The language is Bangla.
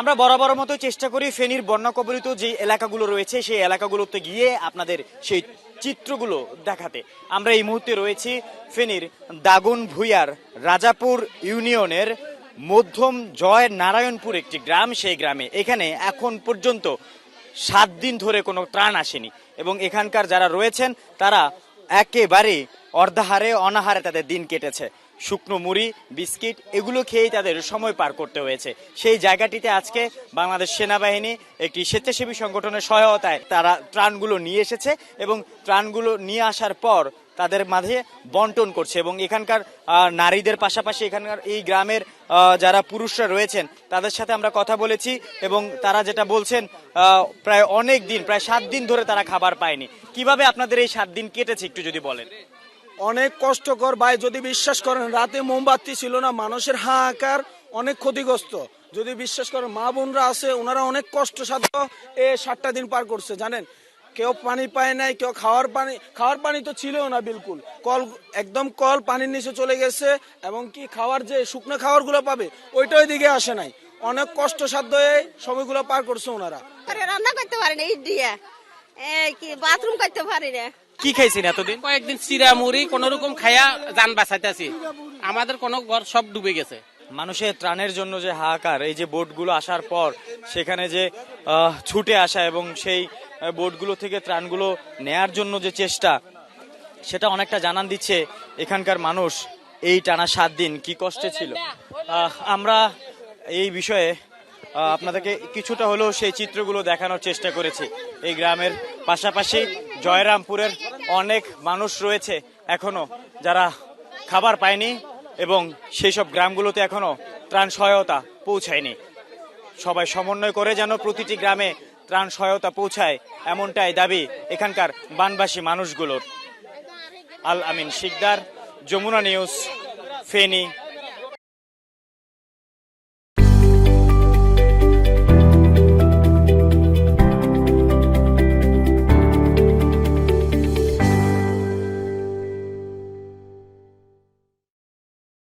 আমরা বরাবর মতো চেষ্টা করি ফেনীর বন্যা কবলিত যে এলাকাগুলো রয়েছে, সেই এলাকাগুলোতে গিয়ে আপনাদের সেই চিত্রগুলো দেখাতে। আমরা এই মুহূর্তে রয়েছি ফেনীর দাগুন ভুইয়ার রাজাপুর ইউনিয়নের মধ্যম জয় নারায়ণপুর একটি গ্রাম। সেই গ্রামে এখানে এখন পর্যন্ত সাত দিন ধরে কোনো ত্রাণ আসেনি এবং এখানকার যারা রয়েছেন, তারা একেবারে অর্ধাহারে, অনাহারে তাদের দিন কেটেছে। শুকনো মুড়ি, বিস্কিট, এগুলো খেয়েই তাদের সময় পার করতে হয়েছে। সেই জায়গাটিতে আজকে বাংলাদেশ সেনাবাহিনী একটি স্বেচ্ছাসেবী সংগঠনের সহায়তায় তারা ত্রাণগুলো নিয়ে এসেছে এবং ত্রাণগুলো নিয়ে আসার পর তাদের মাঝে বন্টন করছে এবং এখানকার নারীদের পাশাপাশি এখানকার এই গ্রামের যারা পুরুষরা রয়েছেন, তাদের সাথে আমরা কথা বলেছি এবং তারা যেটা বলছেন প্রায় অনেক দিন, প্রায় সাত দিন ধরে তারা খাবার পায়নি। কীভাবে আপনাদের এই সাত দিন কেটেছে একটু যদি বলেন? অনেক কষ্টকর ভাই, যদি বিশ্বাস করেন, রাতে মোমবাতি ছিল না, মানুষের হাহাকার অনেক ক্ষতিগ্রস্ত। যদি বিশ্বাস করেন, মা বোনরা আছে, ওনারা অনেক কষ্ট সাধ্য এ সাতটা দিন পার করছে, জানেন? কেউ পানি পায় নাই, কেউ খাওয়ার পানি খাওয়ার পানি তো ছিল না বিলকুল। কল, একদম কল পানির নিচে চলে গেছে, এবং কি খাওয়ার যে শুকনো খাওয়ারগুলো পাবে ওইটা ওইদিকে আসে নাই। অনেক কষ্টসাধ্য এই সময়গুলো পার করছে ওনারা। রান্না করতে পারি না, ইট দিয়ে। বাথরুম করতে পারি না। কি খাইছেন এতদিন? কয়েকদিন চিরা মুড়ি কোন রকম খাইয়া যান বাঁচাইতেছি। আমাদের কোন ঘর সব ডুবে গেছে। মানুষের ত্রাণের জন্য যে হাহাকার এই যে বোটগুলো আসার পর সেখানে যে ছুটে আসা এবং সেই বোটগুলো থেকে ত্রাণগুলো নেয়ার জন্য যে চেষ্টা সেটা অনেকটা জানান দিচ্ছে এখানকার মানুষ এই টানা সাত দিন। কি কষ্টে ছিল। আমরা এই বিষয়ে আপনাদেরকে কিছুটা হলেও সেই চিত্রগুলো দেখানোর চেষ্টা করেছি। এই গ্রামের পাশাপাশি জয়রামপুরের অনেক মানুষ রয়েছে এখনও যারা খাবার পায়নি এবং সেই সব গ্রামগুলোতে এখনও ত্রাণ সহায়তা পৌঁছায়নি। সবাই সমন্বয় করে যেন প্রতিটি গ্রামে ত্রাণ সহায়তা পৌঁছায় এমনটাই দাবি এখানকার বানবাসী মানুষগুলোর। আল আমিন শিকদার, যমুনা নিউজ, ফেনী।